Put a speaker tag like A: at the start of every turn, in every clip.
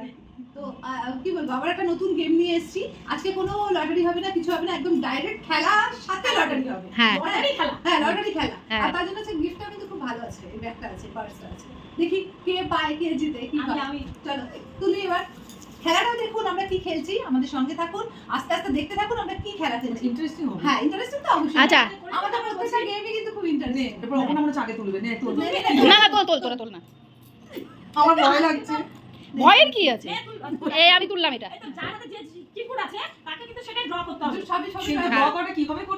A: আর কি। তো কি বলব আবার একটা নতুন গেম নিয়ে এসেছি। আজকে কোনো লটারি হবে না কিছু হবে না একদম ডাইরেক্ট খেলার সাথে লটারি হবে।
B: হ্যাঁ।
A: লটারি খেলা। হ্যাঁ লটারি খেলা।
B: হ্যাঁ।
A: আর তার জন্য গিফটটা কিন্তু খুব ভালো আছে এই ব্যাগটা আছে পার্সটা আছে। দেখি কে পায় কে জিতে কি
C: আমি
A: চলো তুমি এবার। খেলাটা দেখুন আমরা কি খেলছি আমাদের সঙ্গে থাকুন আস্তে আস্তে দেখতে থাকুন আমরা কি খেলা খেলছি।
D: ইন্টারেস্টিং হবে।
A: হ্যাঁ ইন্টারেস্টিং তো অবশ্যই।
B: আচ্ছা।
A: আমাদের প্রত্যেকটা গেমই কিন্তু খুব
D: নে
A: ইন্টারেস্টিং
D: এরপর অপন আমরা চাকে তুলবে নে তুল।
B: না না তোল তোল তোরা তোল না।
D: আমার ভয় লাগছে।
B: ভয়ের কি আছে? এই আমি তুললাম এটা।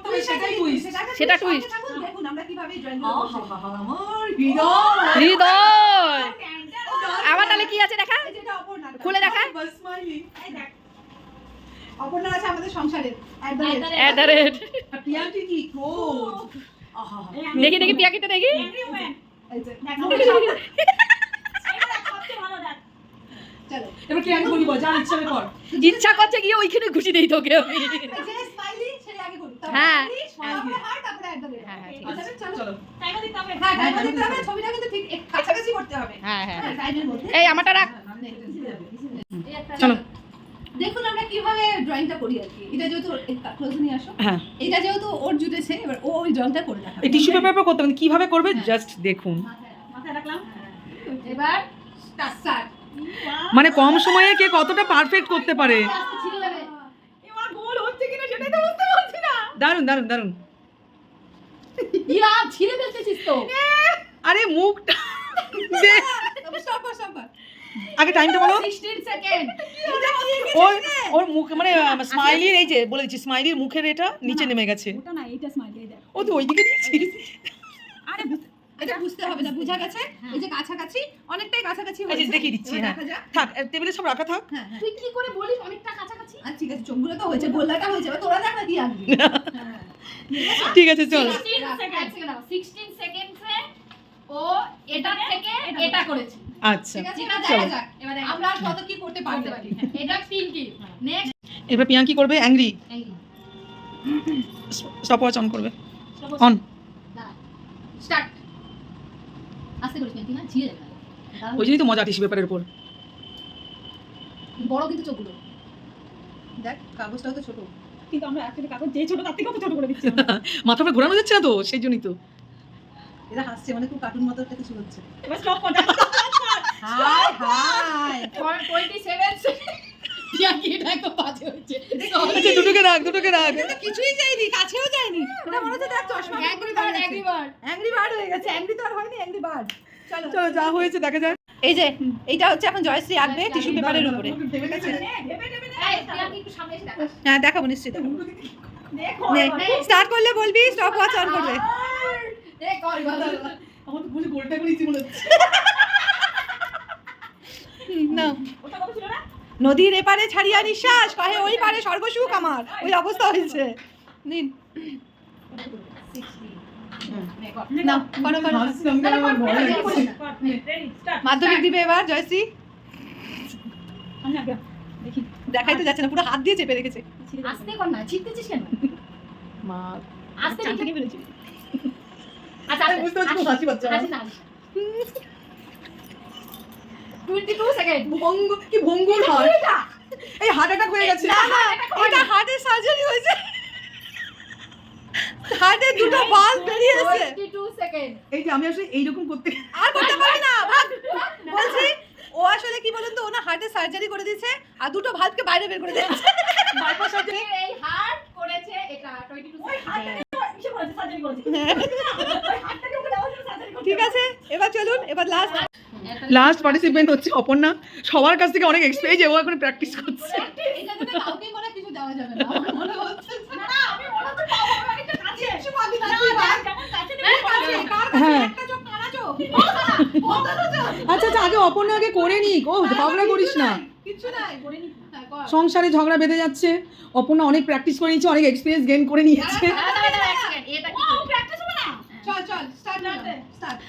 D: টুইস্ট
B: সেটা twist।
A: দেখুন আমরা কীভাবে ড্রয়িং
D: আমার হৃদয়!
B: আমার তাহলে কি আছে দেখা? খুলে দেখা।
A: অপর্ণা আছে আমাদের সংসারের।
D: কি?
B: দেখি দেখি পিয়াকিটা দেখি
C: Angry woman।
A: এই যে,
C: দেখ, আমাকে সব- এইটা দেখ, সবচেয়ে ভালো দেখ।
D: এবার যা ইচ্ছা কর।
B: ইচ্ছা করছে গিয়ে ওইখানে ঘুষি দেই তোকে আমি।
A: যে স্মাইলি সেটা আগে করুন
B: হ্যাঁ।
A: smiley, তারপরে heart, তারপরে at the rate।
B: হ্যাঁ, হ্যাঁ, ঠিক
A: চলো।
D: চলো।
C: টাইমও দিতে হবে।
A: হ্যাঁ টাইমার দিতে হবে। ছবিটা কিন্তু ঠিক এক কাছাকাছি করতে হবে।
B: হ্যাঁ হ্যাঁ
A: হ্যাঁ। টাইমের মধ্যে।
B: এই আমারটা রাখ। চলো।
A: দেখুন আমরা কীভাবে ড্রয়িংটা করি আর কি। এটা যেহেতু ক্লোজ নিয়ে আসো।
D: হ্যাঁ।
A: এটা যেহেতু ওর জুটেছে এবার ও ওই ড্রয়িংটা করে
D: এই টিস্যু পেপার করতে হবে কীভাবে করবে?
A: হ্যাঁ।
D: জাস্ট দেখুন।
C: মাথায় রাখলাম।
A: এবার স্টার্ট
D: মানে কম সময়ে কে কতটা পারফেক্ট করতে পারে।
A: দারুণ দারুণ দারুণ
D: আরে মুখটা আগে টাইমটা বলো। ওর ওর মুখ মানে স্মাইলির এই যে বলে দিচ্ছি স্মাইলির মুখের এটা নিচে নেমে গেছে। ও তো ওইদিকে দিয়েছিস।
C: আরে
A: এটা বুঝতে হবে না বোঝা গেছে? এই যে কাছাকাছি অনেকটাই কাছাকাছি
D: যে
A: হয়েছে।
D: দেখিয়ে দিচ্ছি, হ্যাঁ। থাক টেবিলে সব রাখা থাক।
A: হ্যাঁ হ্যাঁ।
C: তুই কি করে বলিস অনেকটা কাছাকাছি?
A: আর ঠিক আছে চোখগুলো তো হয়েছে গোল্লাটা হয়েছে এবার তোরা দেখ না। কি হ্যাঁ।
D: ঠিক আছে চল।
C: 16
E: সেকেন্ডসে ও এটা থেকে এটা করেছে।
D: আচ্ছা।
A: আমরা কত কি করতে পারতে পারি।
E: এটা পিঙ্কি নেক্সট
D: এবার পিয়াঙ্কি করবে? অ্যাংরি স্টপ ওয়াচ অন করবে। অন
E: স্টার্ট আস্তে করে না? ছিঁড়ে যাবে
D: ওই জন্যই তো মজা টিস্যু পেপারের উপর।
E: বড় কিন্তু চোখগুলো।
A: দেখ কাগজটাও তো ছোট।
C: কিন্তু আমরা actually কাগজ যে ছোট তার থেকে কত ছোট করে দিচ্ছি
D: মাথা উপরে ঘোরানো যাচ্ছে না তো? সেই জন্যই তো।
A: এরা হাসছে মানে খুব কার্টুন মতো একটা কিছু হচ্ছে।
C: এবার স্টপ কর
A: হাই হাই।
E: 27 পিঙ্কি এটা একদম বাজে হচ্ছে
D: আচ্ছা দুটোকে রাখ দুটোকে রাখ।
A: কিছুই যায়নি কাছেও যায়নি। এটা মনে হচ্ছে দেখ চশমা
E: angry bird angry bird
A: angry bird হয়ে গেছে অ্যাংরি তো আর হয়নি অ্যাংরি বার্ড চলো।
D: চলো যা হয়েছে দেখা যাক।
A: এই যে এইটা হচ্ছে এখন জয়শ্রী আঁকবে টিস্যু পেপারের উপরে।
E: এই পিঙ্কি একটু সামনে এসে দেখা
A: হ্যাঁ দেখাবো নিশ্চিত। স্টার্ট করলে বলবি স্টপ ওয়াচ অন করবে।
C: ওটা না।
A: নদীর এপারে ছাড়িয়া নিঃশ্বাস কহে ওই পারে সর্বসুখ আমার। ওই অবস্থা হয়েছে। নিন। মাধ্যমিক দিবে এবার জয়শ্রী?
C: আমি
A: দেখাই তো যাচ্ছে না পুরো হাত দিয়ে চেপে রেখেছে।
E: আস্তে কর না ছিটতেছিস কেন?
D: মা
E: আস্তে লিখে আচ্ছা
D: বুঝতে পারছি হাসি পাচ্ছে
E: হাসি না। 22 সেকেন্ড
D: ভঙ্গ কি ভঙ্গুর হাট এই হার্ট অ্যাটাক হয়ে গেছে।
A: না না এটা হার্টের সার্জারি হয়েছে। হার্টের দুটো বাল্ব বেরিয়েছে
E: 22 সেকেন্ড
D: এই যে আমি আসলে এইরকম করতে
A: আর করতে পারি না। বলছি ও আসলে কি বলুন তো ও না হার্টের সার্জারি করে দিয়েছে আর দুটো ভাল্বকে বাইরে বের করে দিয়েছে।
D: বাইপাস সার্জারি
E: এই হার্ট করেছে এটা 22
C: ওই
E: সেকেন্ড
C: হাতটাকে কিসে করেছে সার্জারি করেছে। ওই হাতটাকে ওকে দেওয়া হয়েছিল সার্জারি করতে।
A: ঠিক আছে এবার চলুন এবার লাস্ট
D: লাস্ট পার্টিসিপেন্ট হচ্ছে অপর্ণা সবার কাছ থেকে অনেক এক্সপেরিয়েন্স ও এখন প্র্যাকটিস করছে
A: মনে হয় না মনে
C: না না মনে
A: না
C: না?
D: হ্যাঁ। আচ্ছা আচ্ছা আগে অপর্ণা আগে করে নিক ও পাবলা করিস না
A: নি হ্যাঁ।
D: সংসারে ঝগড়া বেঁধে যাচ্ছে অপর্ণা অনেক প্র্যাকটিস করে নিয়েছে অনেক এক্সপিরিয়েন্স গেইন করে নিয়েছে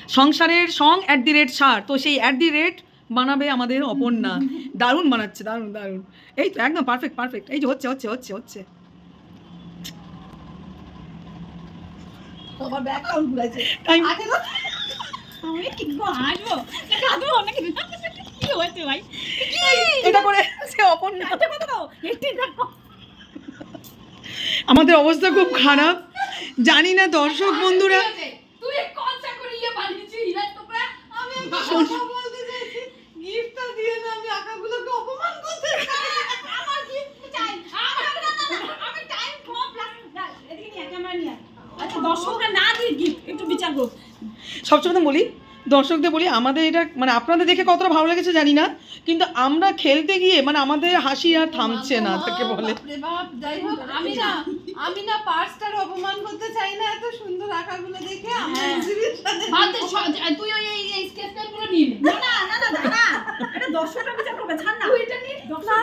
D: সংসারের সং অ্যাট দি রেট সার। তো সেই অ্যাট দি রেট বানাবে আমাদের অপর্ণা। দারুণ বানাচ্ছে দারুণ দারুণ। এই তো একদম পারফেক্ট পারফেক্ট এই যে হচ্ছে হচ্ছে হচ্ছে হচ্ছে। আমাদের অবস্থা খুব খারাপ। জানি না দর্শক বন্ধুরা।
E: তুই কনসা করে বানিয়েছিস হিলার টুকরা।
A: আমি একটা কথা বলতে চাইছি গিফটটা দিয়ে না আমি আঁকাগুলোকে অপমান করতে চাই।
C: আমার গিফট চাই। আমার না না না আমি টাইম কম না এদিকে নিয়ে ক্যামেরা নিয়ে আয়। দর্শকরা না দিয়ে গিফট একটু বিচার করো
D: সবসময় তো বলি দর্শকদের বলি আমাদের এটা মানে আপনাদের দেখে কতটা ভালো লেগেছে জানি না কিন্তু আমরা খেলতে গিয়ে মানে আমাদের হাসি আর থামছে না তাকে বলে।
A: আমি না পার্সটার অপমান করতে চাই না এত সুন্দর আঁকাগুলো দেখে আমার
E: দে, স- তুই ওই এই- স্কেচ পেনগুলো নিয়ে না।
C: না না না না এটা বিচার করবে ছাড় না।
E: এটা নিয়ে
A: না।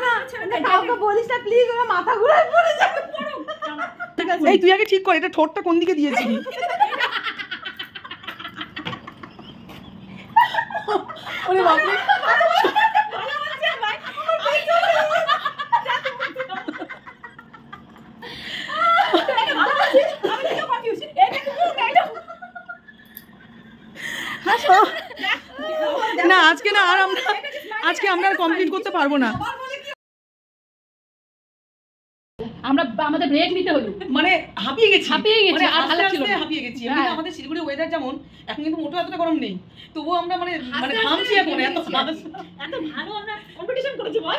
A: না কাউকে বলিস না প্লিজ ওরা মাথা ঘুরে পড়ে যাবে।
D: এই তুই আগে ঠিক কর এটা ঠোঁটটা কোন দিকে দিয়েছিলি? ওরে আজকে না আর আমরা আজকে আমরা কমপ্লিট করতে পারব না।
E: আমরা আমাদের ব্রেক নিতে হলো।
D: মানে হাঁপিয়ে গেছি।
E: হাঁপিয়ে গেছি,
D: মানে
E: আর ভালো ছিল
D: হাঁপিয়ে গেছি।
E: হ্যাঁ।
D: আমাদের শিলিগুড়ি ওয়েদার যেমন এখন কিন্তু মোটো এতটা গরম নেই। তবুও আমরা মানে মানে ঘামছি এখন এত
C: এত ভালো আমরা কম্পিটিশন করেছি বল।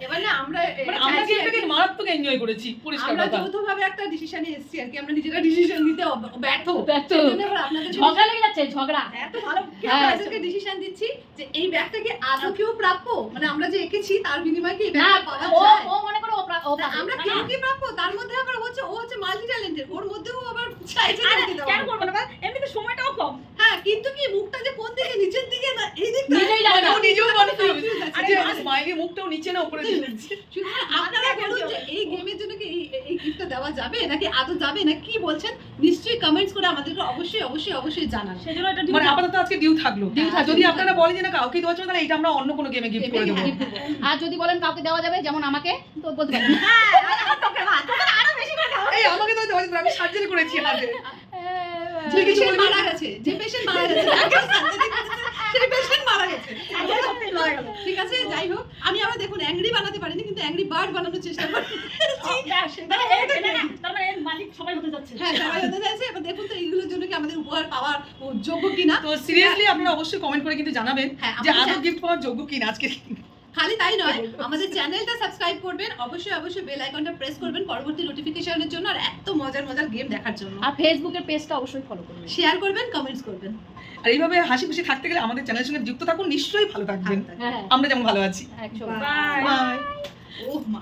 A: এবার না আমরা
D: মানে আমরা
A: চাইছি আর
D: মারাত্মক এনজয় করেছি? পরিষ্কার
A: আমরা যৌথভাবে একটা ডিসিশনে এসেছি আর কি। আমরা নিজেরা ডিসিশন নিতে অব- ব্যর্থ।
E: ব্যর্থ।
A: সেজন্য এবার আপনাদের
E: ঝগড়া লেগে যাচ্ছে ঝগড়া।
C: এত ভালো
E: হ্যাঁ।
A: ডিসিশন দিচ্ছি যে এই ব্যাগটা কি আদৌ কেউ প্রাপ্য? মানে আমরা যে এঁকেছি তার বিনিময়ে কি এই ব্যাগটা পাওয়া যায়?
E: ও মনে করো ও প্রা- ও
A: না,
E: পাবে।
A: আমরা কেউ কি প্রাপ্য তার মধ্যে আবার হচ্ছে ও হচ্ছে মাল্টি ট্যালেন্টেড ওর মধ্যেও আবার চাইছে
C: কেন করব না? এমনিতে সময়টাও কম।
A: হ্যাঁ কিন্তু কি মুখটা যে কোন দিকে নিচের দিকে না এই দিকটা
E: নিজেই জানে
D: মানে
E: না।
A: আরে
D: স্মাইলি মুখটাও নিচে না উপরে
A: সুতরাং আপনারা বলুন যে এই গেমের জন্য গিফটটা দেওয়া যাবে? নাকি আদৌ যাবে? না কি বলছেন? নিশ্চয়ই কমেন্টস করে আমাদেরকে অবশ্যই অবশ্যই অবশ্যই জানান।
C: সেজন্য এটা
D: মানে আপাতত আজকে ডিউ থাকল। যদি আপনারা বলেন যে না কাউকে দেওয়া যাবে তাহলে এটা আমরা অন্য কোনো গেমে গিফট করে দেবো।
A: হ্যাঁ,
E: আর যদি বলেন কাউকে দেওয়া যাবে যেমন আমাকে তো বলতে পারেন
D: এই আমাকে তো দেওয়া যাবে আমি সার্জারি করেছি হাতে
A: যে পেশেন্ট মারা গেছে যে পেশেন্ট মারা গেছে সেই পেশেন্ট মারা গেছে। ঠিক আছে যাই হোক আমি আবার দেখুন অ্যাংরি বানাতে পারিনি কিন্তু অ্যাংরি বার্ড বানানোর চেষ্টা করি।
C: মানে এর মালিক সবাই হতে যাচ্ছে।
A: হ্যাঁ সবাই হতে চাইছে এবার দেখুন তো এইগুলোর জন্য কি আমাদের উপহার পাওয়ার যোগ্য কিনা?
D: তো সিরিয়াসলি আপনারা অবশ্যই কমেন্ট করে কিন্তু জানাবেন
A: হ্যাঁ,
D: যে আদৌ গিফট পাওয়ার যোগ্য কিনা আজকে?
A: খালি তাই নয় আমাদের চ্যানেলটা সাবস্ক্রাইব করবেন অবশ্যই অবশ্যই বেল আইকনটা প্রেস করবেন পরবর্তী নোটিফিকেশনের জন্য আর এত মজার মজার গেম দেখার জন্য।
E: আর ফেসবুকের পেজটা অবশ্যই ফলো করবেন।
A: শেয়ার করবেন কমেন্টস করবেন।
D: আর এইভাবে হাসি খুশি থাকতে গেলে আমাদের চ্যানেলের সঙ্গে যুক্ত থাকুন নিশ্চয়ই ভালো থাকবেন।
E: হ্যাঁ
D: আমরা যেমন ভালো আছি।
C: বাই
D: বাই
A: ওহ মা।